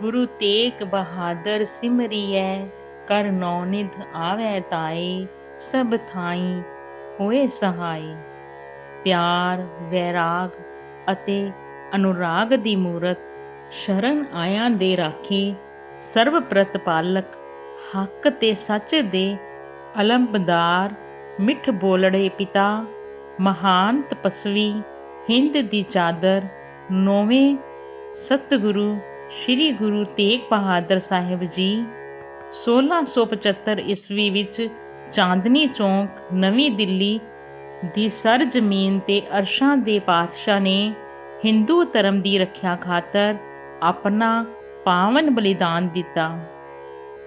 ਗੁਰੂ ਤੇਗ ਬਹਾਦਰ ਸਿਮਰਿਐ, ਕਰ ਨੌਨਿਧ ਆਵੈ ਤਾਏ, ਸਭ ਥਾਈ ਹੋਏ ਸਹਾਈ। ਪਿਆਰ, ਵੈਰਾਗ ਅਤੇ ਅਨੁਰਾਗ ਦੀ ਮੂਰਤ ਸ਼ਰਨ ਆਇਆਂ ਦੇ ਰਾਖੀ ਸਰਬ ਪ੍ਰਤਪਾਲਕ ਹੱਕ ਤੇ ਸੱਚ ਦੇ ਅਲੰਬਦਾਰ, ਮਿੱਠ ਬੋਲੜੇ ਪਿਤਾ, ਮਹਾਨ ਤਪਸਵੀ, ਹਿੰਦ ਦੀ ਚਾਦਰ, ਨੌਵੇਂ ਸਤਿਗੁਰੂ ਸ੍ਰੀ ਗੁਰੂ ਤੇਗ ਬਹਾਦਰ ਸਾਹਿਬ ਜੀ 1675 ਈਸਵੀ ਵਿੱਚ ਚਾਂਦਨੀ ਚੌਂਕ, ਨਵੀਂ ਦਿੱਲੀ ਦੀ ਸਰ ਜ਼ਮੀਨ ਤੇ ਅਰਸ਼ਾਂ ਦੇ ਪਾਤਸ਼ਾਹ ਨੇ ਹਿੰਦੂ ਧਰਮ ਦੀ ਰੱਖਿਆ ਖਾਤਰ ਆਪਣਾ ਪਾਵਨ ਬਲੀਦਾਨ ਦਿੱਤਾ।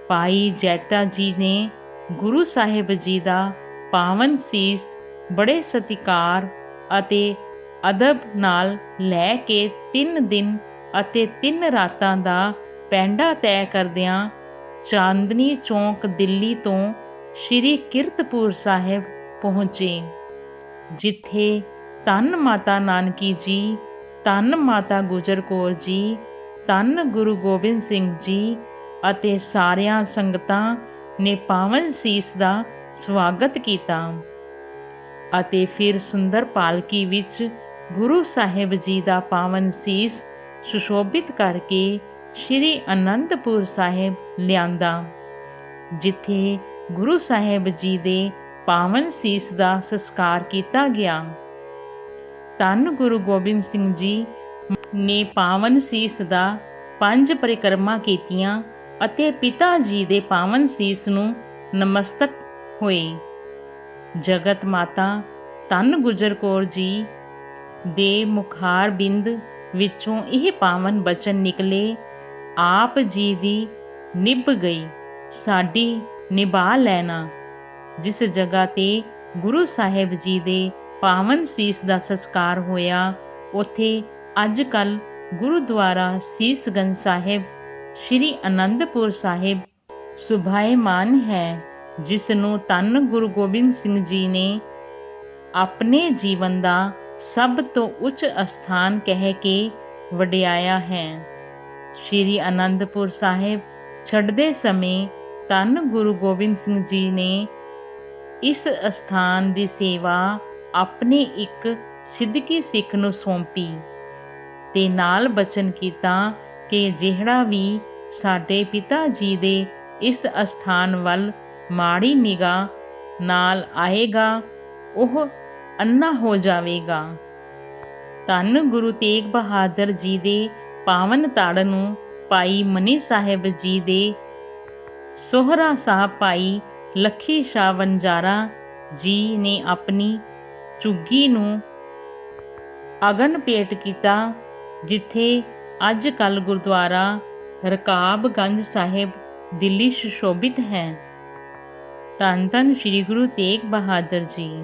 ਭਾਈ ਜੈਤਾ ਜੀ ਨੇ ਗੁਰੂ ਸਾਹਿਬ ਜੀ ਦਾ ਪਾਵਨ ਸੀਸ ਬੜੇ ਸਤਿਕਾਰ ਅਤੇ ਅਦਬ ਨਾਲ ਲੈ ਕੇ 3 ਦਿਨ ਅਤੇ ਤਿੰਨ ਰਾਤਾਂ ਦਾ ਪੈਂਡਾ ਤੈਅ ਕਰਦਿਆਂ ਚਾਂਦਨੀ ਚੌਂਕ ਦਿੱਲੀ ਤੋਂ ਸ਼੍ਰੀ ਕੀਰਤਪੁਰ ਸਾਹਿਬ ਪਹੁੰਚੇ, ਜਿੱਥੇ ਧੰਨ ਮਾਤਾ ਨਾਨਕੀ ਜੀ, ਧੰਨ ਮਾਤਾ ਗੁਜਰ ਕੌਰ ਜੀ, ਧੰਨ ਗੁਰੂ ਗੋਬਿੰਦ ਸਿੰਘ ਜੀ ਅਤੇ ਸਾਰਿਆਂ ਸੰਗਤਾਂ ਨੇ ਪਾਵਨ ਸੀਸ ਦਾ ਸਵਾਗਤ ਕੀਤਾ ਅਤੇ ਫਿਰ ਸੁੰਦਰ ਪਾਲਕੀ ਵਿੱਚ ਗੁਰੂ ਸਾਹਿਬ ਜੀ ਦਾ ਪਾਵਨ ਸੀਸ ਸੁਸ਼ੋਭਿਤ ਕਰਕੇ ਸ਼੍ਰੀ ਅਨੰਦਪੁਰ ਸਾਹਿਬ ਲਿਆਂਦਾ, ਜਿੱਥੇ ਗੁਰੂ ਸਾਹਿਬ ਜੀ ਦੇ ਪਾਵਨ ਸੀਸ ਦਾ ਸੰਸਕਾਰ ਕੀਤਾ ਗਿਆ। ਧੰਨ ਗੁਰੂ ਗੋਬਿੰਦ ਸਿੰਘ ਜੀ ਨੇ ਪਾਵਨ ਸੀਸ ਦਾ ਪੰਜ ਪਰਿਕਰਮਾ ਕੀਤੀਆਂ ਅਤੇ ਪਿਤਾ ਜੀ ਦੇ ਪਾਵਨ ਸੀਸ ਨੂੰ ਨਮਸਤਕ ਹੋਏ। ਜਗਤ ਮਾਤਾ ਧੰਨ ਗੁਜਰ ਕੌਰ ਜੀ ਦੇ ਮੁਖਾਰ ਬਿੰਦ ਵਿੱਚੋਂ ਇਹ ਪਾਵਨ ਬਚਨ ਨਿਕਲੇ, ਆਪ ਜੀ ਦੀ ਨਿਭ ਗਈ, ਸਾਡੀ ਨਿਭਾ ਲੈਣਾ। ਜਿਸ ਜਗ੍ਹਾ ਤੇ ਗੁਰੂ ਸਾਹਿਬ ਜੀ ਦੇ ਪਾਵਨ ਸੀਸ ਦਾ ਸੰਸਕਾਰ ਹੋਇਆ, ਉਥੇ ਅੱਜ ਕੱਲ ਗੁਰਦੁਆਰਾ ਸੀਸਗੰਜ ਸਾਹਿਬ, ਸ਼੍ਰੀ ਅਨੰਦਪੁਰ ਸਾਹਿਬ ਸੁਭਾਏਮਾਨ ਹੈ ਜਿਸ ਨੂੰ ਧੰਨ ਗੁਰੂ ਗੋਬਿੰਦ ਸਿੰਘ ਜੀ ਨੇ ਆਪਣੇ ਜੀਵਨ ਦਾ ਸਭ ਤੋਂ ਉੱਚ ਅਸਥਾਨ ਕਹਿ ਕੇ ਵਡਿਆਇਆ ਹੈ। ਸ਼੍ਰੀ ਅਨੰਦਪੁਰ ਸਾਹਿਬ ਛੱਡਦੇ ਸਮੇਂ ਧੰਨ ਗੁਰੂ ਗੋਬਿੰਦ ਸਿੰਘ ਜੀ ਨੇ ਇਸ ਅਸਥਾਨ ਦੀ ਸੇਵਾ ਆਪਣੇ ਇੱਕ ਸਿੱਧਕੀ ਸਿੱਖ ਨੂੰ ਸੌਂਪੀ ਤੇ ਨਾਲ ਬਚਨ ਕੀਤਾ ਕਿ ਜਿਹੜਾ ਵੀ ਸਾਡੇ ਪਿਤਾ ਜੀ ਦੇ ਇਸ ਅਸਥਾਨ ਵੱਲ ਮਾੜੀ ਨਿਗਾਹ ਨਾਲ ਆਏਗਾ, ਉਹ ਅੰਨਾ ਹੋ ਜਾਵੇਗਾ। ਧੰਨ ਗੁਰੂ ਤੇਗ ਬਹਾਦਰ ਜੀ ਦੇ ਪਾਵਨ ਤੜ ਨੂੰ ਭਾਈ ਮਨੀ ਸਾਹਿਬ ਜੀ ਦੇ ਸੋਹਰਾ ਸਾਹਿਬ ਭਾਈ ਲੱਖੀ ਸ਼ਾਹ ਵੰਜਾਰਾ ਜੀ ਨੇ ਆਪਣੀ ਝੁੱਗੀ ਨੂੰ ਅਗਨ ਭੇਟ ਕੀਤਾ, ਜਿੱਥੇ ਅੱਜ ਕੱਲ ਗੁਰਦੁਆਰਾ ਰਕਾਬਗੰਜ ਸਾਹਿਬ ਦਿੱਲੀ ਸੁਸ਼ੋਭਿਤ ਹੈ। ਧੰਨ ਧੰਨ ਸ੍ਰੀ ਗੁਰੂ ਤੇਗ ਬਹਾਦਰ ਜੀ।